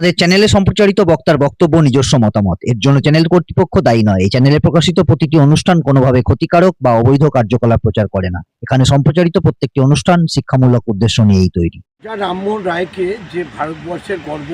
আমাদের চ্যানেলে সম্প্রচারিত বক্তার বক্তব্য, নিজস্ব মতামত। এর জন্য চ্যানেল কর্তৃপক্ষ দায়ী নয়। এই চ্যানেলে প্রকাশিত প্রতিটি অনুষ্ঠান কোনোভাবে ক্ষতিকারক বা অবৈধ কার্যকলাপ প্রচার করে না। এখানে সম্প্রচারিত প্রত্যেকটি অনুষ্ঠান শিক্ষামূলক উদ্দেশ্য নিয়েই তৈরি। যা রামমোহন রায়কে যে ভারতবর্ষের গর্ব,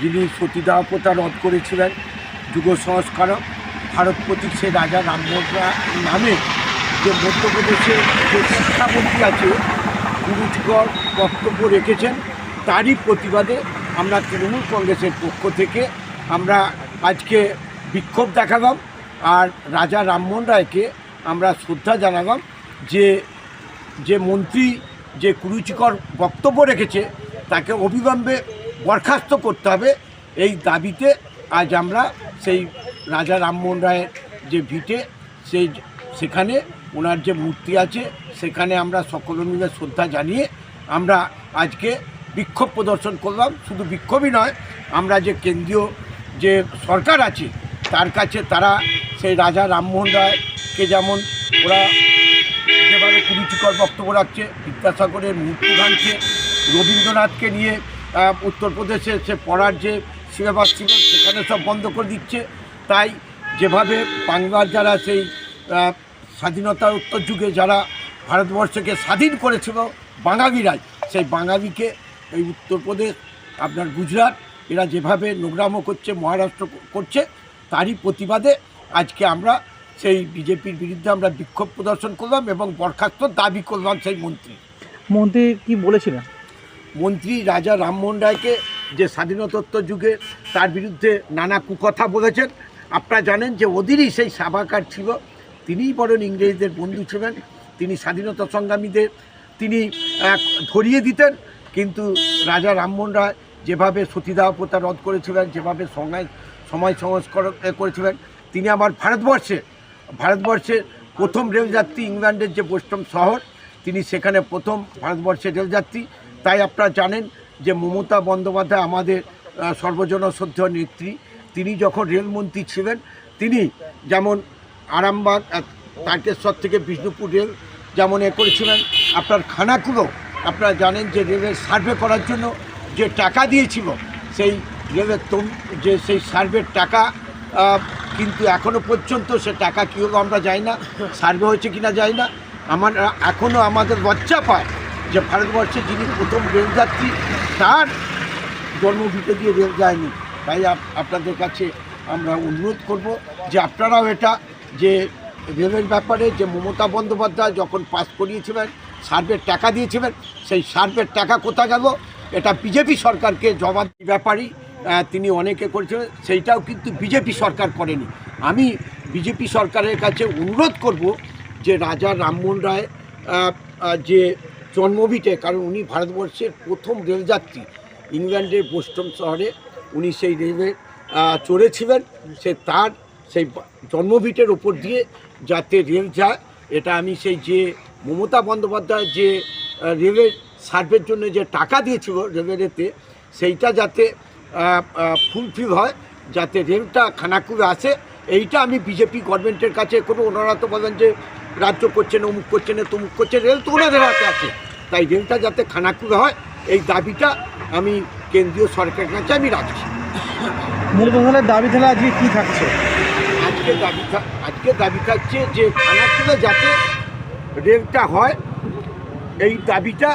যিনি সতীদাহ প্রথা রদ করেছিলেন যুগ সংস্কারক ভারত প্রতীক সে রাজা রামমোহন রায় নামে যে মধ্যপ্রদেশে যে শিক্ষামন্ত্রী আছে গুরুজগর বক্তব্য রেখেছেন, তারই প্রতিবাদে আমরা তৃণমূল কংগ্রেসের পক্ষ থেকে আমরা আজকে বিক্ষোভ দেখালাম আর রাজা রামমোহন রায়কে আমরা শ্রদ্ধা জানালাম যে যে মন্ত্রী যে কুরুচিকর বক্তব্য রেখেছে, তাকে অবিলম্বে বরখাস্ত করতে হবে। এই দাবিতে আজ আমরা সেই রাজা রামমোহন রায়ের যে ভিটে, সেই সেখানে ওনার যে মূর্তি আছে, সেখানে আমরা সকলে মিলে শ্রদ্ধা জানিয়ে আমরা আজকে বিক্ষোভ প্রদর্শন করলাম। শুধু বিক্ষোভই নয়, আমরা যে কেন্দ্রীয় যে সরকার আছে, তার কাছে তারা সেই রাজা রামমোহন রায়কে যেমন ওরা যেভাবে কুরুচিকর বক্তব্য রাখছে, বিদ্যাসাগরের মূর্তি ভাঙছে রবীন্দ্রনাথকে নিয়ে উত্তরপ্রদেশে সে পড়ার যে সিলেবাস ছিল, সেখানে সব বন্ধ করে দিচ্ছে। তাই যেভাবে বাংলার যারা সেই স্বাধীনতা উত্তর যুগে যারা ভারতবর্ষকে স্বাধীন করেছিল, বাঙালিরাই, সেই বাঙালিকে এই উত্তরপ্রদেশ আপনার গুজরাট এরা যেভাবে নোংরামো করছে মহারাষ্ট্র করছে তারই প্রতিবাদে আজকে আমরা সেই বিজেপির বিরুদ্ধে আমরা বিক্ষোভ প্রদর্শন করলাম এবং বরখাস্ত দাবি করলাম সেই মন্ত্রী। মন্ত্রী কি বলেছিলেন? মন্ত্রী রাজা রামমোহন রায়কে যে স্বাধীনতোত্তর যুগে তার বিরুদ্ধে নানা কুকথা বলেছেন। আপনারা জানেন যে ওদেরই সেই সাবাকার ছিল তিনিই বরং ইংরেজদের বন্ধু ছিলেন তিনি স্বাধীনতা সংগ্রামীদের তিনি ধরিয়ে দিতেন কিন্তু রাজা রামমোহন রায় যেভাবে সতীদাহ প্রথা রদ করেছিলেন যেভাবে সময় সময় সংস্কার এ করেছিলেন তিনি আবার ভারতবর্ষে ভারতবর্ষের প্রথম রেলযাত্রী ইংল্যান্ডের যে বোস্টন শহর তিনি সেখানে প্রথম ভারতবর্ষের রেলযাত্রী। তাই আপনারা জানেন যে মমতা বন্দ্যোপাধ্যায় আমাদের আহ, সর্বজন শ্রদ্ধেয় নেত্রী। তিনি যখন রেলমন্ত্রী ছিলেন তিনি যেমন আরামবাগ তারকেশ্বর থেকে বিষ্ণুপুর রেল যেমন এ করেছিলেন আপনার খানাকুলো আপনারা জানেন যে রেলের সার্ভে করার জন্য যে টাকা দিয়েছিল, সেই রেলের তম, যে সেই সার্ভের টাকা কিন্তু এখনও পর্যন্ত সে টাকা কী হলো আমরা যাই না, সার্ভে হয়েছে কিনা যাই না। আমার এখনও আমাদের লজ্জা পায় যে ভারতবর্ষে যিনি প্রথম রেলযাত্রী তার জন্মভিটে দিয়ে রেল যায়নি। তাই আপনাদের কাছে আমরা অনুরোধ করব যে আপনারাও এটা, যে রেলের ব্যাপারে যে মমতা বন্দ্যোপাধ্যায় যখন পাস করিয়েছিলেন সার্ভের টাকা দিয়েছিলেন, সেই সার্ভের টাকা কোথায় গেল? এটা বিজেপি সরকারকে জবাব ব্যাপারই তিনি অনেকে করেছিলেন, সেইটাও কিন্তু বিজেপি সরকার করেনি। আমি বিজেপি সরকারের কাছে অনুরোধ করব যে রাজা রামমোহন রায় যে জন্মভিটে, কারণ উনি ভারতবর্ষের প্রথম রেলযাত্রী, ইংল্যান্ডের বোস্টন শহরে উনি সেই রেলে চড়েছিলেন, সে তার সেই জন্মভিটের ওপর দিয়ে যাতে রেল যায়, এটা আমি সেই যে মমতা বন্দ্যোপাধ্যায় যে রেলের সার্ভের জন্য যে টাকা দিয়েছিল রেলেতে সেইটা যাতে ফুলফিল হয় যাতে রেলটা খানাকুলে আসে এইটা আমি বিজেপি গভর্নমেন্টের কাছে কোনো ওনারা তো বলেন যে রাজ্য করছে না অমুক করছে না তমুক করছে রেল তো ওনাদের হাতে আছে। তাই রেলটা যাতে খানাকুলে হয় এই দাবিটা আমি কেন্দ্রীয় সরকারের কাছে আমি রাখছি। মূলত তাহলে দাবি তাহলে আজকে কি থাকছে? আজকে দাবি আজকে দাবি থাকছে যে খানাকুলে যাতে রেলটা হয় এই দাবিটা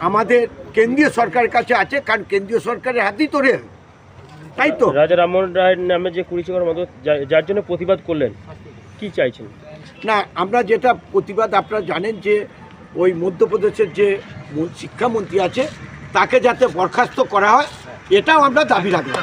আমাদের কেন্দ্রীয় সরকারের কাছে আছে কারণ কেন্দ্রীয় সরকারের হাতেই তো রেল তাই তো? রাজা রামমোহন রায়ের নামে যে কুড়িচকর মতো যার জন্য প্রতিবাদ করলেন কি চাইছেন? না আমরা যেটা প্রতিবাদ আপনারা জানেন যে ওই মধ্যপ্রদেশের যে শিক্ষামন্ত্রী আছে তাকে যাতে বরখাস্ত করা হয় এটাও আমরা দাবি রাখলাম।